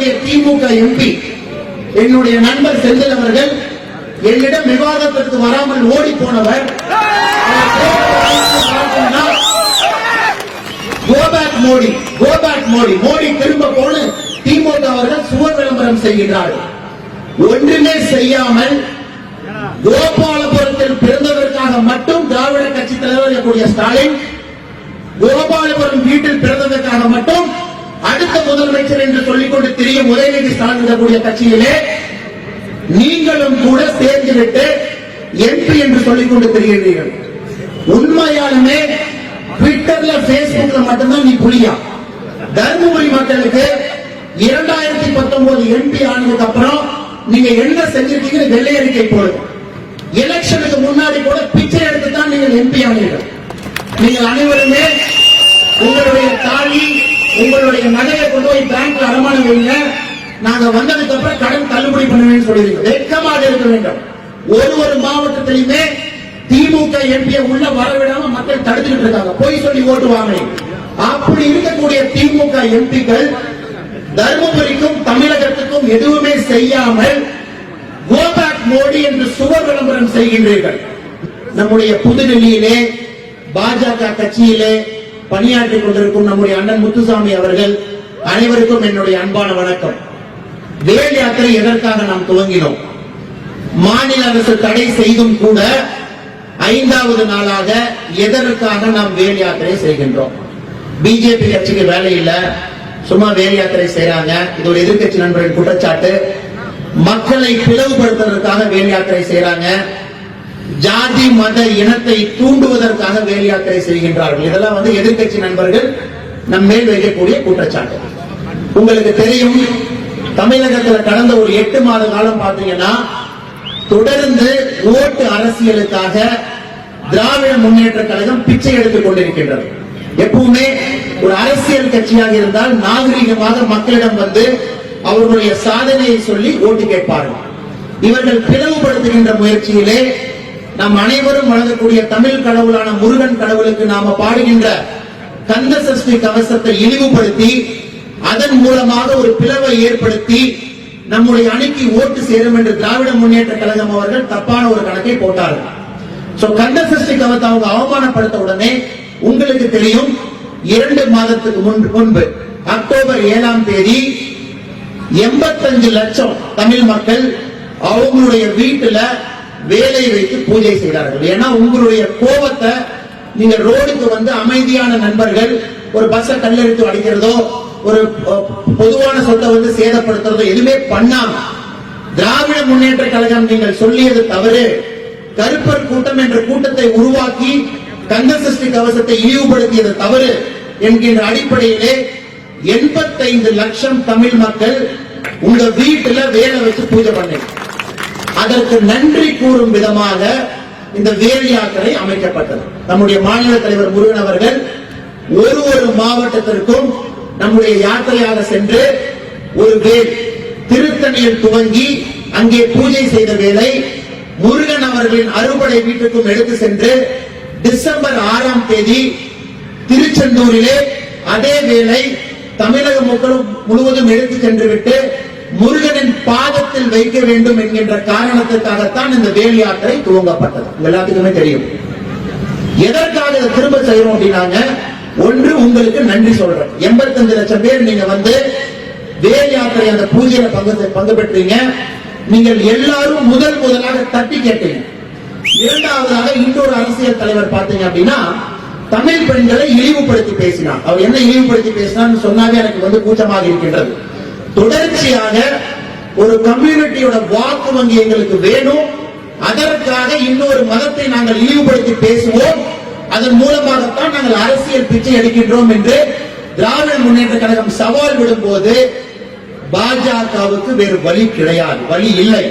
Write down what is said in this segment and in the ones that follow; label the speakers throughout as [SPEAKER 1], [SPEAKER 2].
[SPEAKER 1] இருக்கக்கூடிய திமுக எம்பி என்னுடைய நண்பர் செந்தில் அவர்கள் என்னிடம் விவாதத்திற்கு வராமல் ஓடி போனவர். Go back Modi go back Modi Modi திரும்ப போன திமுக அவர்கள் சுவர் விளம்பரம் செய்கிறார்கள் ஒன்றுமே செய்யாமல் கோபாலபுரத்தில் பிறந்ததற்காக மட்டும் திராவிட கட்சி தலைவர் இருக்கக்கூடிய ஸ்டாலின் கோபாலபுரம் வீட்டில் பிறந்ததற்காக மட்டும் அடுத்த முதலமைச்சர் என்று சொல்லிக்கொண்டு திரியும் உதயநிதி ஸ்டாலின் இருக்கக்கூடிய கட்சியிலே நீங்களும் கூட சேர்ந்துவிட்டு எம்பி என்று சொல்லிக்கொண்டு திரிகிறீர்கள். உண்மையாலுமே ட்விட்டர்ல பேஸ்புக்ல மட்டும்தான் நீ புரியா தருமபுரி மக்களுக்கு இரண்டாயிரத்தி பத்தொன்பது எம்பி ஆனதுக்கு அப்புறம் நீங்க என்ன செஞ்சிருக்கீங்கன்னு வெள்ளை அறிக்கை போடுங்க எலெக்ஷனுக்கு முன்னாடி கூட பிச்சை எடுத்து தான் நீங்கள் எம்பி ஆனீர்கள். நீங்கள் அனைவருமே உங்களுடைய உங்களுடைய நகையை கொண்டு போய் பேங்க்ல அடமானம் வைங்க. நாங்க வந்ததுக்கு அப்புறம் கடன் தள்ளுபடி பண்ணுவேன்னு சொல்லிருக்கோம் வெட்கமாக இருக்க வேண்டும். ஒரு ஒரு மாவட்டத்திலுமே திமுக எம்பியை உள்ள வரவிடாம மக்கள் தடுத்துக்கிட்டு இருக்காங்க. போய் சொல்லி ஓட்டு வாங்கினீங்க அப்படி இருக்கக்கூடிய திமுக எம்பிக்கள் தருமபுரிக்கும் தமிழகத்துக்கும் எதுவுமே செய்யாமல் கோபேக் மோடி என்று சுவர் விளம்பரம் செய்கின்றீர்கள். நம்முடைய புதுடெல்லியிலே பாஜக கட்சியிலே பணியாற்றிக் கொண்டிருக்கும் நம்முடைய அண்ணன் முத்துசாமி அவர்கள் அனைவருக்கும் என்னுடைய அன்பான வணக்கம். வேல் யாத்திரை எதற்காக நாம் துவங்கினோம்? மாநில அரசு தடை செய்தும் கூட ஐந்தாவது நாளாக எதற்காக நாம் வேல் யாத்திரை செய்கின்றோம்? பிஜேபி கட்சிக்கு வேலை இல்ல. சும்மா வேல் யாத்திரை செய்யறாங்க இது ஒரு எதிர்க்கட்சி நண்பர்கள் குற்றச்சாட்டு. மக்களை பிளவுபடுத்துவதற்காக வேல் யாத்திரை செய்யறாங்க ஜாதி மத இனத்தை தூண்டுவதற்காக வேலையாட்களை செய்கின்றார்கள். இதெல்லாம் வந்து எதிர்கட்சி நண்பர்கள் நம் மேல் வைக்கக்கூடிய குற்றச்சாட்டு. உங்களுக்கு தெரியும் தமிழகத்துல கடந்த ஒரு எட்டு மாத காலம் பாத்தீங்கன்னா தொடர்ந்து ஓட்டு அரசியலுக்காக திராவிட முன்னேற்ற கழகம் பிச்சை எடுத்துக் கொண்டிருக்கின்றது. எப்பவுமே ஒரு அரசியல் கட்சியாக இருந்தால் நாகரிகமாக மக்களிடம் வந்து அவர்களுடைய சாதனையை சொல்லி ஓட்டு கேட்பார்கள். இவர்கள் பிளவுபடுத்துகின்ற முயற்சியிலே நாம் அனைவரும் வழங்கக்கூடிய தமிழ் கடவுளான முருகன் கடவுளுக்கு நாம பாடுகின்ற கந்த சஷ்டி கவசத்தை இழிவுபடுத்தி அதன் மூலமாக ஒரு பிளவை ஏற்படுத்தி நம்முடைய அணிக்கு ஓட்டு சேரும் என்று திராவிட முன்னேற்ற கழகம் அவர்கள் தப்பான ஒரு கணக்கை போட்டார்கள். சோ கந்த சஷ்டி கவத்தை அவங்க அவமானப்படுத்த உடனே உங்களுக்கு தெரியும் இரண்டு மாதத்துக்கு முன்பு முன்பு அக்டோபர் ஏழாம் தேதி எண்பத்தஞ்சு லட்சம் தமிழ் மக்கள் அவங்களுடைய வீட்டுல வேலை வைத்து பூஜை செய்தார்கள். ஏன்னா உங்களுடைய கோபத்தை நீங்க ரோடுக்கு வந்து அமைதியான நண்பர்கள் ஒரு பஸ்ஸை கல்லெடுத்து அடிக்கிறதோ ஒரு பொதுவான சொத்தை வந்து சேதப்படுத்துறதோ எதுவுமே பண்ணாம திராவிட முன்னேற்ற கழகம் நீங்கள் சொல்லியது தவறு. கருப்பர் கூட்டம் என்ற கூட்டத்தை உருவாக்கி கந்த சஷ்டி கவசத்தை இழிவுபடுத்தியது தவறு என்கின்ற அடிப்படையிலே எண்பத்தைந்து லட்சம் தமிழ் மக்கள் உங்க வீட்டுல வேலை வச்சு பூஜை பண்ணீங்க. அதற்கு நன்றி கூறும் விதமாக இந்த வேல் யாத்திரை அமைக்கப்பட்டது. நம்முடைய மாநில தலைவர் முருகன் அவர்கள் ஒரு ஒரு மாவட்டத்திற்கும் நம்முடைய யாத்திரையாக சென்று ஒரு வேல் திருத்தணியில் துவங்கி அங்கே பூஜை செய்த வேளை முருகன் அவர்களின் அறுபடை வீட்டுக்கும் எடுத்து சென்று டிசம்பர் ஆறாம் தேதி திருச்செந்தூரிலே அதே வேளை தமிழக மக்களும் முழுவதும் எடுத்து சென்று விட்டு முருகனின் பாதத்தில் வைக்க வேண்டும் என்கின்ற காரணத்திற்காகத்தான் இந்த வேல் யாத்திரை துவங்கப்பட்டது. எல்லாத்துக்குமே தெரியும். எதற்காக இதை திரும்ப செய்யறோம் அப்படின்னாங்க ஒன்று உங்களுக்கு நன்றி சொல்றேன். எண்பத்தி அஞ்சு லட்சம் பேர் நீங்க வந்து வேல் யாத்திரை அந்த பூஜையில பங்கு பங்கு பெற்றீங்க நீங்கள் எல்லாரும் முதல் முதலாக தட்டி கேட்டீங்க. இரண்டாவதாக இன்னொரு அரசியல் தலைவர் பார்த்தீங்க அப்படின்னா தமிழ் பெண்களை இழிவுபடுத்தி பேசினார். அவர் என்ன இழிவுபடுத்தி பேசினார் சொன்னாவே எனக்கு வந்து கூச்சமாக இருக்கின்றது. தொடர்ச்சியாக ஒரு கம்யூனிட்டியோட வாக்கு வங்கி எங்களுக்கு வேணும். அதற்காக இன்னொரு மதத்தை நாங்கள் இழிவுபடுத்தி பேசுவோம். அதன் மூலமாகத்தான் நாங்கள் அரசியல் பிச்சை எடுக்கின்றோம் என்று திராவிட முன்னேற்ற கழகம் சவால் விடும்போது பாஜகவுக்கு வேறு வழி கிடையாது. வழி இல்லை.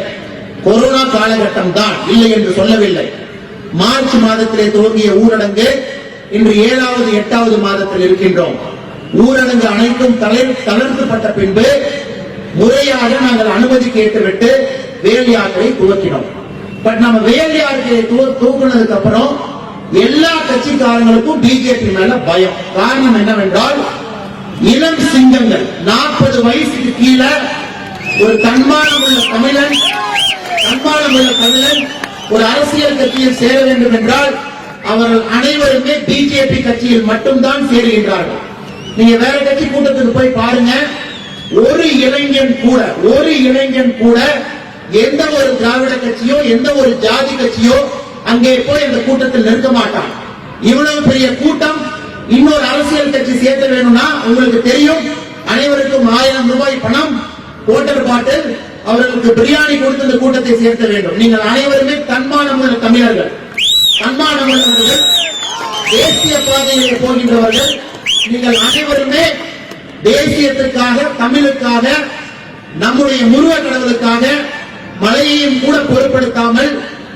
[SPEAKER 1] கொரோனா காலகட்டம் தான் இல்லை என்று சொல்லவில்லை. மார்ச் மாதத்திலே துவங்கிய ஊரடங்கு இன்று ஏழாவது எட்டாவது மாதத்தில் இருக்கின்றோம். ஊரடங்கு அனைத்தும் தளர்த்தப்பட்ட பின்பு முறையாக நாங்கள் அனுமதி கேட்டுவிட்டு வேல் யாத்திரை துவக்கினோம். பட் நம்ம வேல் யாத்திரையை துவ- அப்புறம் எல்லா கட்சிக்காரங்களுக்கும் பிஜேபி மேல பயம். காரணம் என்னவென்றால் இளம் சிங்கங்கள் நாற்பது வயசுக்கு கீழே ஒரு தன்மானம் உள்ள தமிழன் தன்மானம் உள்ள தமிழன் ஒரு அரசியல் கட்சியில் சேர வேண்டும் என்றால் அவர்கள் அனைவருமே பிஜேபி கட்சியில் மட்டும்தான் சேருகின்றார்கள். நீங்க வேற கட்சி கூட்டத்துக்கு போய் பாருங்க ஒரு இளைஞன் கூட ஒரு இளைஞன் கூட எந்த ஒரு திராவிட கட்சியோ எந்த ஒரு ஜாதி கட்சியோ அங்கே போய் அந்த கூட்டத்தில் நிற்க மாட்டான். இவ்வளவு பெரிய கூட்டம் இன்னொரு அரசியல் கட்சி சேர்க்க வேணும்னா உங்களுக்கு தெரியும் அனைவருக்கும் ஆயிரம் ரூபாய் பணம் ஓட்டர் பாட்டில் அவர்களுக்கு பிரியாணி கொடுத்து இந்த கூட்டத்தை சேர்க்க வேண்டும். நீங்கள் அனைவருமே தன்மானம் உள்ள தமிழர்கள். தன்மானம் உள்ளவர்கள் தேசிய பாதையிலே போகின்றவர்கள். நீங்கள் அனைவருமே தேசியத்துக்காக தமிழுக்காக நம்முடைய முருக கடவுளுக்காக மழையையும் கூட பொருட்படுத்தாமல்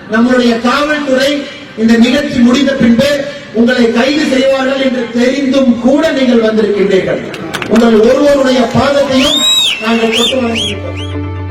[SPEAKER 1] நம்முடைய காவல்துறை இந்த நிகழ்ச்சி முடிந்த பின்பு உங்களை கைது செய்வார்கள் என்று தெரிந்தும் கூட நீங்கள் வந்திருக்கின்றீர்கள். உங்கள் ஒருவருடைய பாதத்தையும் நாங்கள் கொண்டு வந்திருக்கிறோம்